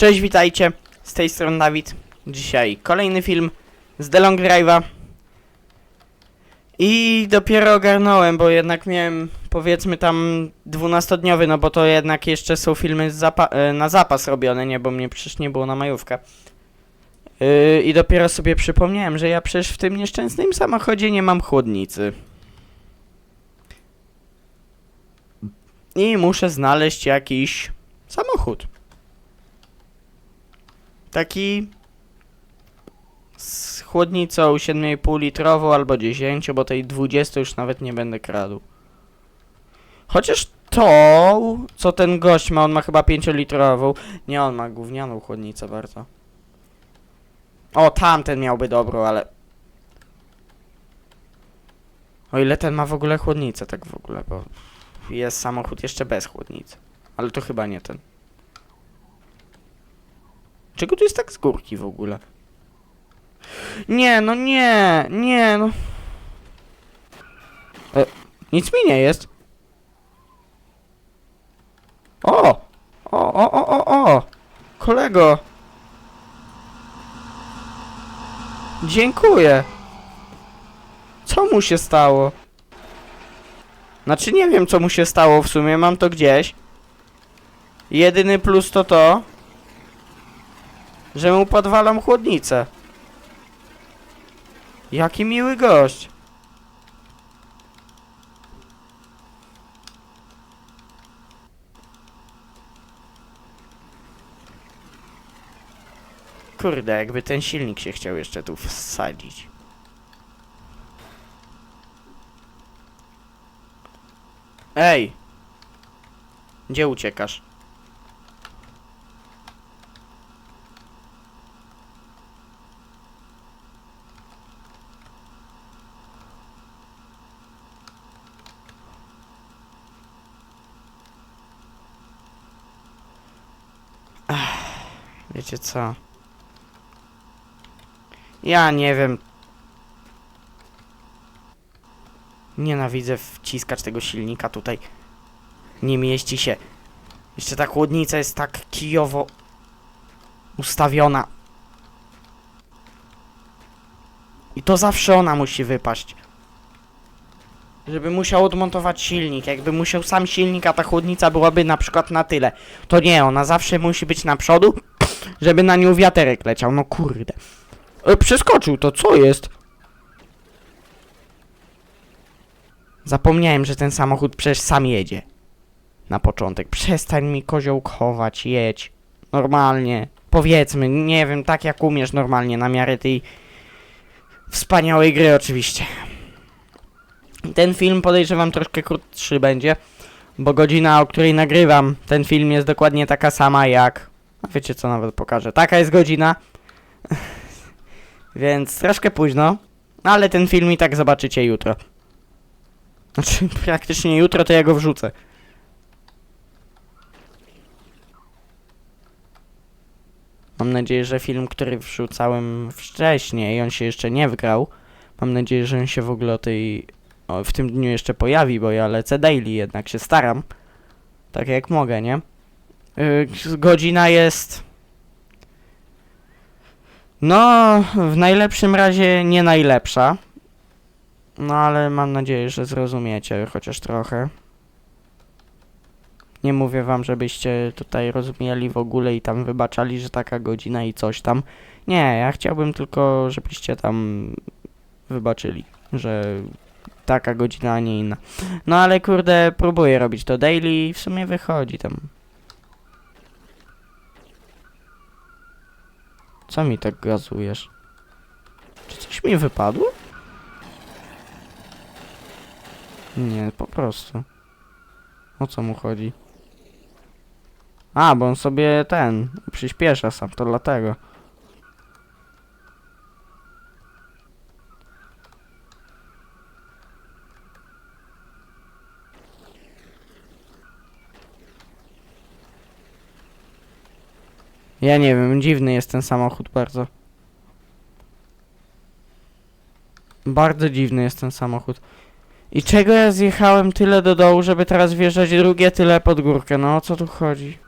Cześć, witajcie. Z tej strony Dawid. Dzisiaj kolejny film z The Long Drive'a. I dopiero ogarnąłem, bo jednak miałem powiedzmy tam 12-dniowy, no bo to jednak jeszcze są filmy zapa e, na zapas robione, nie, bo mnie przecież nie było na majówkę. Yy, I dopiero sobie przypomniałem, że ja przecież w tym nieszczęsnym samochodzie nie mam chłodnicy. I muszę znaleźć jakiś samochód. Taki z chłodnicą 7,5 litrową albo 10, bo tej 20 już nawet nie będę kradł. Chociaż to, co ten gość ma, on ma chyba 5-litrową. Nie, on ma gównianą chłodnicę bardzo. O, tamten miałby dobrą, ale... O ile ten ma w ogóle chłodnicę, tak w ogóle, bo jest samochód jeszcze bez chłodnicy. Ale to chyba nie ten. Czego tu jest tak z górki w ogóle? Nie, no nie, nie, no. E, nic mi nie jest. O! O, o, o, o, o! Kolego! Dziękuję. Co mu się stało? Znaczy nie wiem co mu się stało w sumie, mam to gdzieś. Jedyny plus to to, że mu podwalam chłodnicę. Jaki miły gość. Kurde, jakby ten silnik się chciał jeszcze tu wsadzić. Ej! Gdzie uciekasz? Wiecie co? Ja nie wiem. Nienawidzę wciskać tego silnika tutaj. Nie mieści się. Jeszcze ta chłodnica jest tak kijowo ustawiona. I to zawsze ona musi wypaść. Żeby musiał odmontować silnik. Jakby musiał sam silnik, a ta chłodnica byłaby na przykład na tyle. To nie, ona zawsze musi być na przodu, żeby na nią wiaterek leciał. No kurde. E, przeskoczył to, co jest? Zapomniałem, że ten samochód przecież sam jedzie. Na początek. Przestań mi koziołkować, jedź. Normalnie. Powiedzmy, nie wiem, tak jak umiesz normalnie, na miarę tej wspaniałej gry oczywiście. Ten film podejrzewam troszkę krótszy będzie, bo godzina, o której nagrywam ten film jest dokładnie taka sama jak... Wiecie co, nawet pokażę. Taka jest godzina. Więc troszkę późno, no ale ten film i tak zobaczycie jutro. Znaczy, praktycznie jutro to ja go wrzucę. Mam nadzieję, że film, który wrzucałem wcześniej, on się jeszcze nie wgrał. Mam nadzieję, że on się w ogóle tej... O, w tym dniu jeszcze pojawi, bo ja lecę daily, jednak się staram. Tak jak mogę, nie? Yy, godzina jest... No, w najlepszym razie nie najlepsza. No, ale mam nadzieję, że zrozumiecie chociaż trochę. Nie mówię wam, żebyście tutaj rozumieli w ogóle i tam wybaczali, że taka godzina i coś tam. Nie, ja chciałbym tylko, żebyście tam wybaczyli, że taka godzina, a nie inna. No ale kurde, próbuję robić to daily i w sumie wychodzi tam. Co mi tak gazujesz? Czy coś mi wypadło? Nie, po prostu. O co mu chodzi? A, bo on sobie ten przyspiesza sam, to dlatego. Ja nie wiem, dziwny jest ten samochód bardzo. Bardzo dziwny jest ten samochód. I czego ja zjechałem tyle do dołu, żeby teraz wjeżdżać drugie tyle pod górkę? No o co tu chodzi?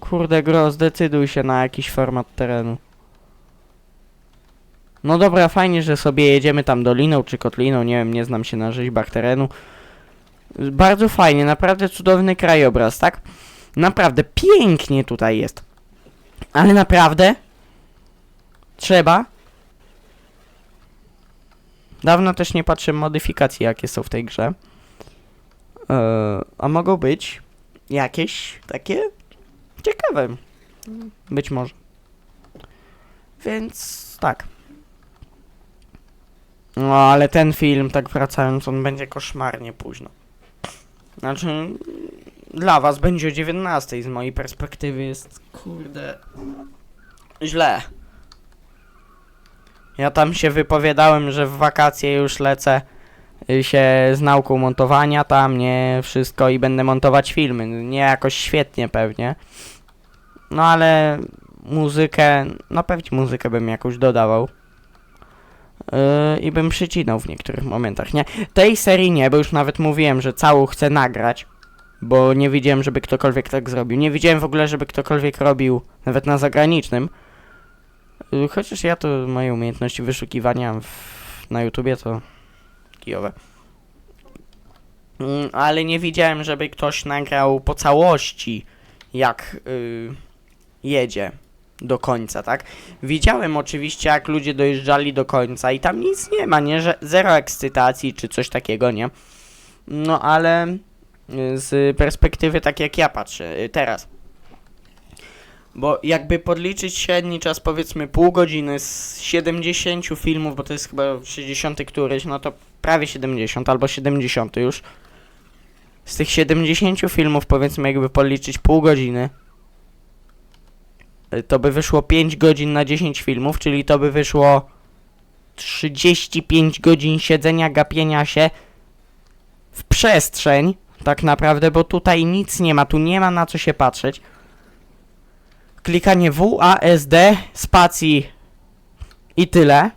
Kurde gro, zdecyduj się na jakiś format terenu. No dobra, fajnie, że sobie jedziemy tam doliną czy kotliną, nie wiem, nie znam się na rzeźbach terenu. Bardzo fajnie, naprawdę cudowny krajobraz, tak? Naprawdę pięknie tutaj jest. Ale naprawdę trzeba. Dawno też nie patrzę modyfikacji, jakie są w tej grze. Eee, a mogą być jakieś takie ciekawe. Być może. Więc tak. No ale ten film, tak wracając, on będzie koszmarnie późno. Znaczy, dla was będzie o 19, z mojej perspektywy jest, kurde, źle. Ja tam się wypowiadałem, że w wakacje już lecę y, się z nauką montowania tam, nie wszystko i będę montować filmy. Nie jakoś świetnie pewnie. No ale muzykę, no pewnie muzykę bym jakąś dodawał. Yy, I bym przycinał w niektórych momentach, nie? Tej serii nie, bo już nawet mówiłem, że całą chcę nagrać. Bo nie widziałem, żeby ktokolwiek tak zrobił. Nie widziałem w ogóle, żeby ktokolwiek robił, nawet na zagranicznym. Yy, Chociaż ja to moje umiejętności wyszukiwania w, na YouTubie to kijowe. Mm, ale nie widziałem, żeby ktoś nagrał po całości, jak yy, jedzie do końca, tak? Widziałem oczywiście, jak ludzie dojeżdżali do końca i tam nic nie ma, nie? Że zero ekscytacji czy coś takiego, nie? No ale y, z perspektywy tak jak ja patrzę y, teraz. Bo jakby podliczyć średni czas powiedzmy pół godziny z 70 filmów, bo to jest chyba 60 któryś, no to prawie 70 albo 70 już. Z tych 70 filmów powiedzmy jakby podliczyć pół godziny, y, to by wyszło 5 godzin na 10 filmów, czyli to by wyszło 35 godzin siedzenia, gapienia się w przestrzeń, tak naprawdę, bo tutaj nic nie ma, tu nie ma na co się patrzeć. Klikanie W, A, S, D, spacji i tyle.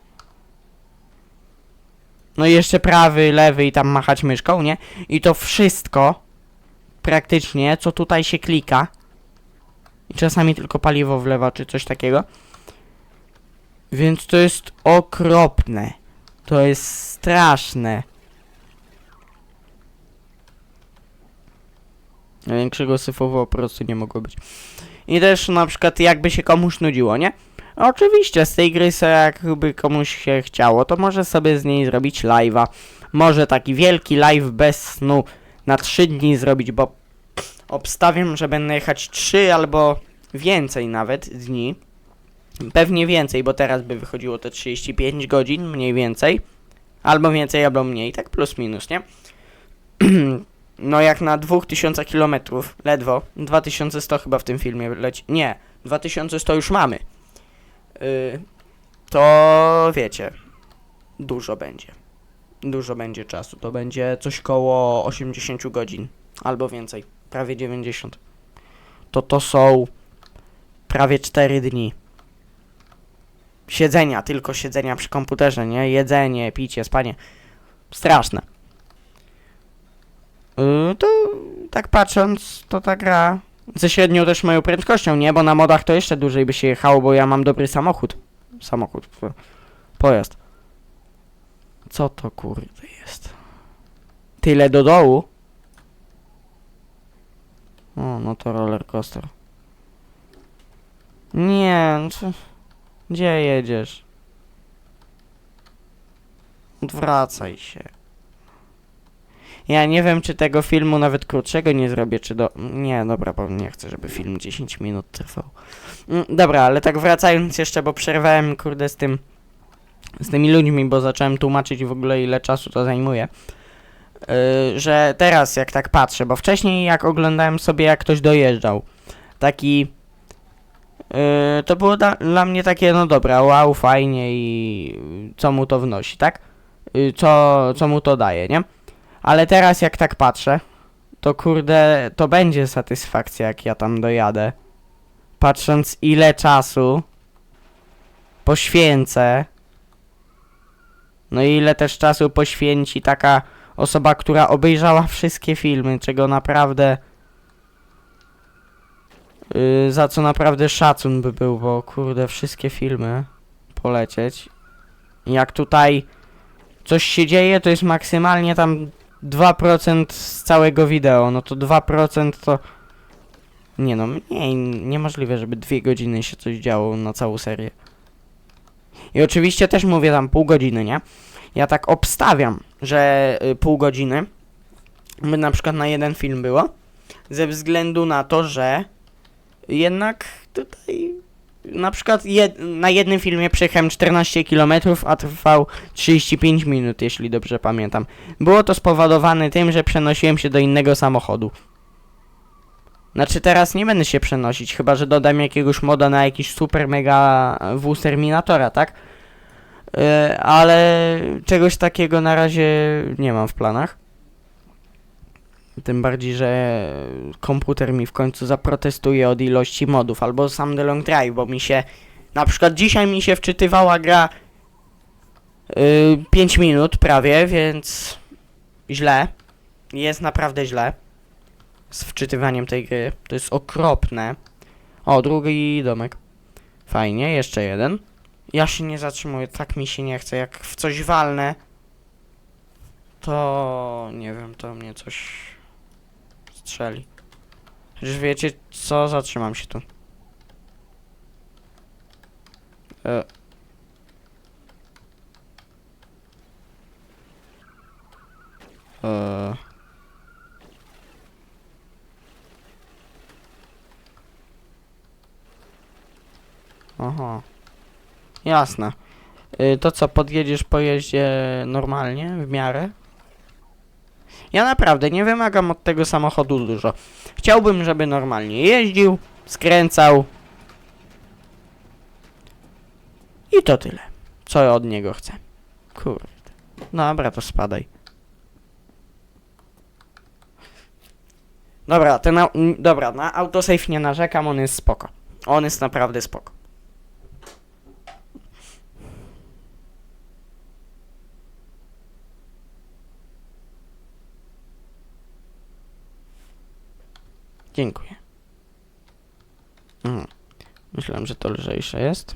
No i jeszcze prawy, lewy i tam machać myszką, nie? I to wszystko praktycznie, co tutaj się klika. I czasami tylko paliwo wlewa, czy coś takiego. Więc to jest okropne. To jest straszne. Większego syfowo po prostu nie mogło być. I też na przykład jakby się komuś nudziło, nie? Oczywiście z tej gry se jakby komuś się chciało, to może sobie z niej zrobić live'a. Może taki wielki live bez snu na 3 dni zrobić, bo obstawiam, że będę jechać 3 albo więcej nawet dni. Pewnie więcej, bo teraz by wychodziło te 35 godzin, mniej więcej. Albo więcej, albo mniej, tak plus minus, nie? no jak na 2000 km, ledwo, 2100 chyba w tym filmie leci, nie, 2100 już mamy. Yy, to wiecie, dużo będzie. Dużo będzie czasu, to będzie coś koło 80 godzin, albo więcej, prawie 90. To to są prawie 4 dni siedzenia, tylko siedzenia przy komputerze, nie? Jedzenie, picie, spanie. Straszne. Yy, to tak patrząc, to ta gra ze średnią też moją prędkością, nie? Bo na modach to jeszcze dłużej by się jechało, bo ja mam dobry samochód. Samochód, po- pojazd. Co to kurde jest? Tyle do dołu? O, no to roller coaster. Nie, no? Gdzie jedziesz? Odwracaj się. Ja nie wiem, czy tego filmu nawet krótszego nie zrobię, czy do... Nie, dobra, bo nie chcę, żeby film 10 minut trwał. Mm, Dobra, ale tak wracając jeszcze, bo przerwałem, kurde, z tym... Z tymi ludźmi, bo zacząłem tłumaczyć w ogóle, ile czasu to zajmuje. Yy, że teraz, jak tak patrzę, bo wcześniej, jak oglądałem sobie, jak ktoś dojeżdżał, taki... Yy, to było da- dla mnie takie, no dobra, wow, fajnie i co mu to wnosi, tak? Yy, co, co mu to daje, nie? Ale teraz jak tak patrzę, to kurde, to będzie satysfakcja, jak ja tam dojadę. Patrząc ile czasu poświęcę, no i ile też czasu poświęci taka osoba, która obejrzała wszystkie filmy, czego naprawdę Yy, za co naprawdę szacun by był, bo kurde, wszystkie filmy polecieć. Jak tutaj coś się dzieje, to jest maksymalnie tam 2% z całego wideo. No to 2% to. Nie no, nie, niemożliwe, żeby dwie godziny się coś działo na całą serię. I oczywiście też mówię tam pół godziny, nie? Ja tak obstawiam, że y, pół godziny by na przykład na jeden film było, ze względu na to, że jednak tutaj na przykład jed, na jednym filmie przejechałem 14 km, a trwał 35 minut, jeśli dobrze pamiętam. Było to spowodowane tym, że przenosiłem się do innego samochodu. Znaczy teraz nie będę się przenosić, chyba że dodam jakiegoś moda na jakiś super mega wóz Terminatora, tak? Yy, ale czegoś takiego na razie nie mam w planach. Tym bardziej, że komputer mi w końcu zaprotestuje od ilości modów, albo sam The Long Drive, bo mi się... Na przykład dzisiaj mi się wczytywała gra yy, 5 minut prawie, więc źle. Jest naprawdę źle z wczytywaniem tej gry. To jest okropne. O, drugi domek. Fajnie, jeszcze jeden. Ja się nie zatrzymuję, tak mi się nie chce. Jak w coś walnę, to nie wiem, to mnie coś strzeli. Chociaż wiecie co? Zatrzymam się tu. E. E. Aha. Jasne. Y, to co, podjedziesz po jeździe normalnie, w miarę? Ja naprawdę nie wymagam od tego samochodu dużo. Chciałbym, żeby normalnie jeździł, skręcał. I to tyle. Co od niego chcę. Kurde. Dobra, to spadaj. Dobra, ten dobra, na autosave nie narzekam, on jest spoko. On jest naprawdę spoko. Dziękuję. Mhm. Myślałem, że to lżejsze jest.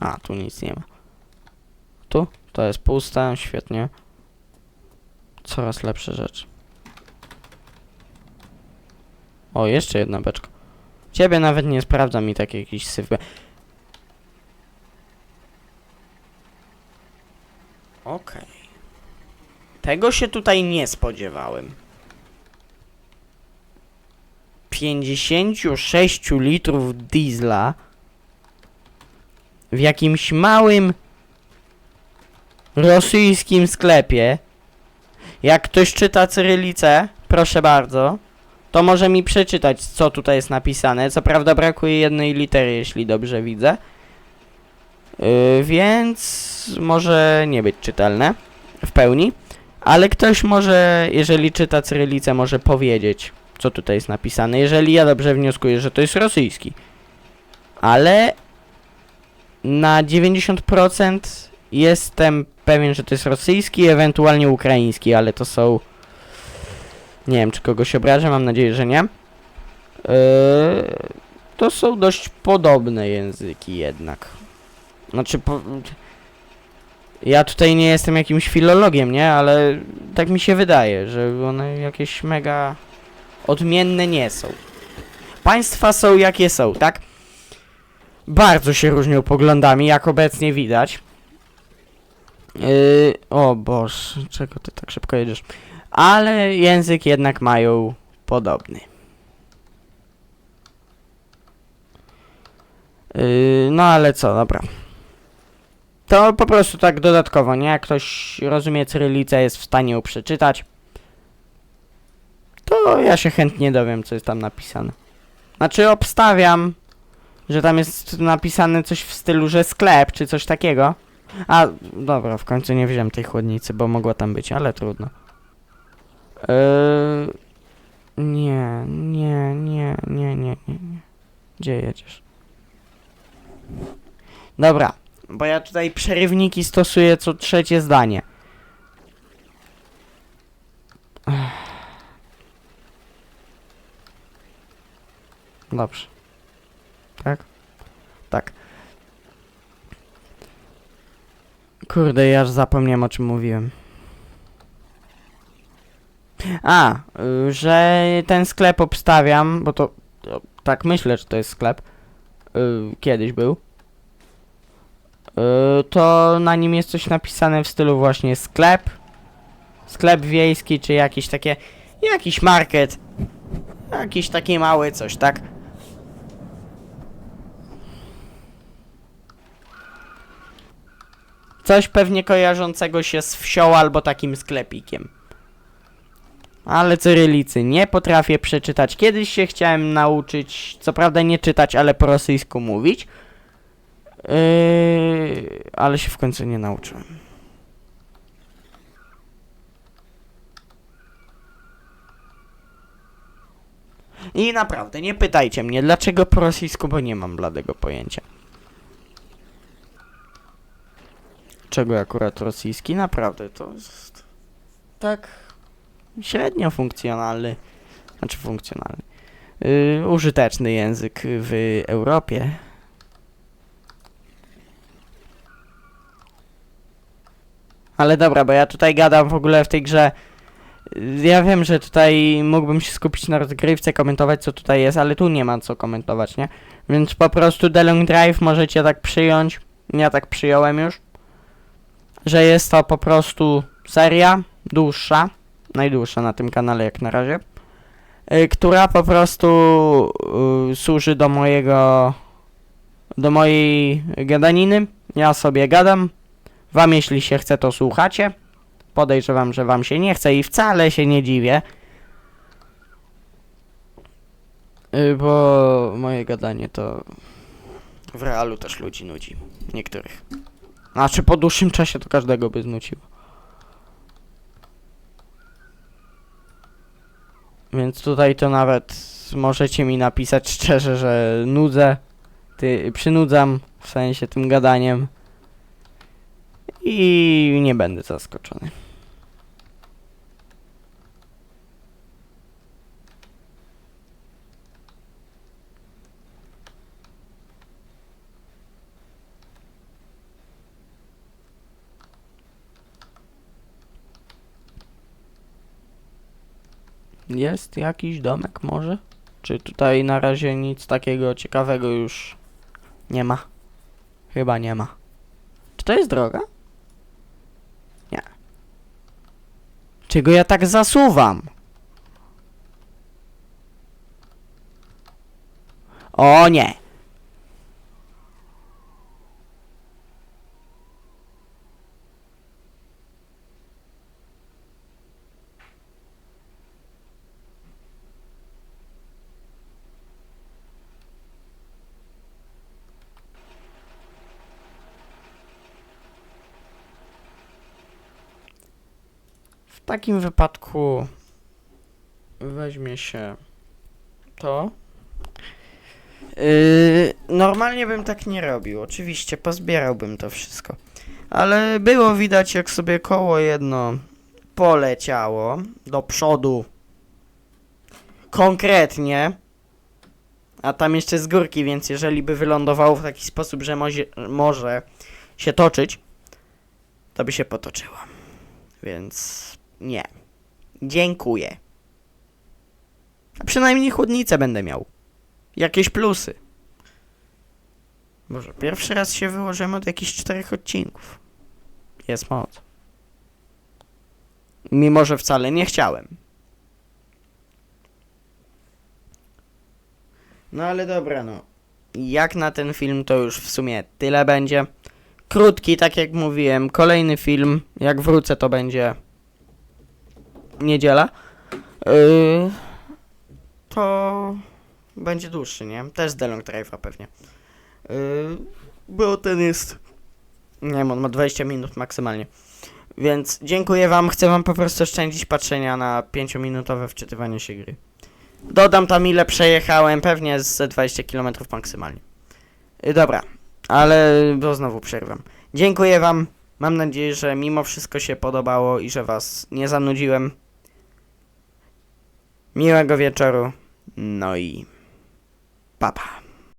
A, tu nic nie ma. Tu? To jest puste, świetnie. Coraz lepsze rzeczy. O, jeszcze jedna beczka. Ciebie nawet nie sprawdza mi tak jakiś syf. Okej. Tego się tutaj nie spodziewałem. 56 litrów diesla w jakimś małym rosyjskim sklepie. Jak ktoś czyta cyrylicę, proszę bardzo, to może mi przeczytać, co tutaj jest napisane. Co prawda brakuje jednej litery, jeśli dobrze widzę. Yy, więc może nie być czytelne w pełni. Ale ktoś może, jeżeli czyta cyrylicę, może powiedzieć, co tutaj jest napisane. Jeżeli ja dobrze wnioskuję, że to jest rosyjski. Ale na 90% jestem pewien, że to jest rosyjski, ewentualnie ukraiński, ale to są... Nie wiem, czy kogoś obrażę, mam nadzieję, że nie. Yy, to są dość podobne języki jednak. Znaczy, po... ja tutaj nie jestem jakimś filologiem, nie? Ale tak mi się wydaje, że one jakieś mega odmienne nie są. Państwa są jakie są, tak? Bardzo się różnią poglądami, jak obecnie widać. Yy, o boż, czego ty tak szybko jedziesz? Ale język jednak mają podobny. Yy, no ale co, dobra. To po prostu tak dodatkowo, nie? Jak ktoś rozumie cyrylicę, jest w stanie ją przeczytać, to ja się chętnie dowiem, co jest tam napisane. Znaczy obstawiam, że tam jest napisane coś w stylu, że sklep, czy coś takiego. A, dobra, w końcu nie wziąłem tej chłodnicy, bo mogła tam być, ale trudno. Yy, nie, nie, nie, nie, nie, nie, nie. Gdzie jedziesz? Dobra, bo ja tutaj przerywniki stosuję co trzecie zdanie. Ech. Dobrze. Tak? Tak. Kurde, ja aż zapomniałem o czym mówiłem. A, że ten sklep obstawiam, bo to, to tak myślę, że to jest sklep. Y, kiedyś był. Y, to na nim jest coś napisane w stylu właśnie sklep. Sklep wiejski, czy jakiś takie. Jakiś market. Jakiś taki mały coś, tak? Coś pewnie kojarzącego się z wsią albo takim sklepikiem. Ale cyrylicy nie potrafię przeczytać. Kiedyś się chciałem nauczyć, co prawda nie czytać, ale po rosyjsku mówić. Yy, ale się w końcu nie nauczyłem. I naprawdę, nie pytajcie mnie, dlaczego po rosyjsku, bo nie mam bladego pojęcia. Czego akurat rosyjski? Naprawdę, to jest tak średnio funkcjonalny, znaczy funkcjonalny, yy, użyteczny język w Europie. Ale dobra, bo ja tutaj gadam w ogóle w tej grze. Ja wiem, że tutaj mógłbym się skupić na rozgrywce, komentować co tutaj jest, ale tu nie ma co komentować, nie? Więc po prostu The Long Drive możecie tak przyjąć, ja tak przyjąłem już, że jest to po prostu seria dłuższa, najdłuższa na tym kanale jak na razie, y, która po prostu y, służy do mojego, do mojej gadaniny. Ja sobie gadam, wam jeśli się chce to słuchacie, podejrzewam, że wam się nie chce i wcale się nie dziwię, Y, bo moje gadanie to w realu też ludzi nudzi, niektórych. Znaczy po dłuższym czasie to każdego by znuciło. Więc tutaj to nawet możecie mi napisać szczerze, że nudzę, ty, przynudzam w sensie tym gadaniem i nie będę zaskoczony. Jest jakiś domek może? Czy tutaj na razie nic takiego ciekawego już nie ma? Chyba nie ma. Czy to jest droga? Nie. Czego ja tak zasuwam? O nie! Takim wypadku weźmie się to. Yy, normalnie bym tak nie robił. Oczywiście pozbierałbym to wszystko. Ale było widać, jak sobie koło jedno poleciało do przodu. Konkretnie. A tam jeszcze z górki, więc jeżeli by wylądowało w taki sposób, że mozie, może się toczyć, to by się potoczyło. Więc nie. Dziękuję. A przynajmniej chłodnicę będę miał. Jakieś plusy. Może pierwszy raz się wyłożyłem od jakichś czterech odcinków. Jest moc. Mimo, że wcale nie chciałem. No ale dobra, no. Jak na ten film to już w sumie tyle będzie. Krótki, tak jak mówiłem. Kolejny film, jak wrócę, to będzie niedziela. Yy, to będzie dłuższy, nie? Też z The Long Drive'a pewnie. Yy, bo ten jest... Nie wiem, on ma 20 minut maksymalnie. Więc dziękuję wam, chcę wam po prostu oszczędzić patrzenia na 5-minutowe wczytywanie się gry. Dodam tam ile przejechałem, pewnie z 20 km maksymalnie. Yy, dobra, ale bo znowu przerwam. Dziękuję wam, mam nadzieję, że mimo wszystko się podobało i że was nie zanudziłem. Miłego wieczoru. No i Pa, pa.